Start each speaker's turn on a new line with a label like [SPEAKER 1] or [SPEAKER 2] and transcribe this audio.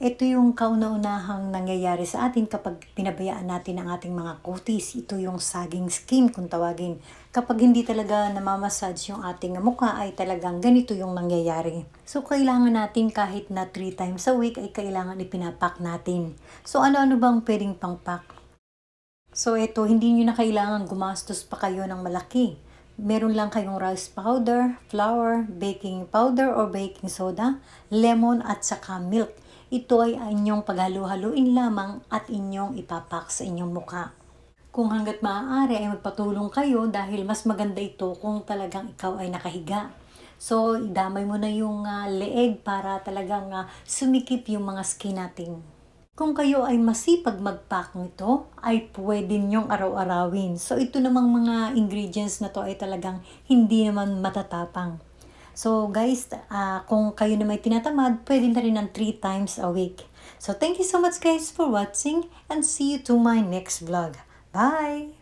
[SPEAKER 1] Ito yung kauna-unahang nangyayari sa atin kapag pinabayaan natin ang ating mga kutis. Ito yung saging skin kung tawagin. Kapag hindi talaga namamassage yung ating mukha ay talagang ganito yung nangyayari. So kailangan natin kahit na 3 times a week ay kailangan ipinapak natin. So ano-ano bang pwedeng pangpak? So ito, hindi nyo na kailangan gumastos pa kayo ng malaki. Meron lang kayong rice powder, flour, baking powder or baking soda, lemon at saka milk. Ito ay inyong paghalo-haluin lamang at inyong ipapak sa inyong mukha. Kung hanggat maaari ay magpatulong kayo dahil mas maganda ito kung talagang ikaw ay nakahiga. So, idamay mo na yung ah, leeg para talagang ah, sumikip yung mga skin natin. Kung kayo ay masipag mag-pack nito, ay pwede nyong araw-arawin. So, ito namang mga ingredients na to ay talagang hindi naman matatapang. So, guys, ah, kung kayo na may tinatamad, pwede na rin ng 3 times a week. So, thank you so much guys for watching and see you to my next vlog. Bye!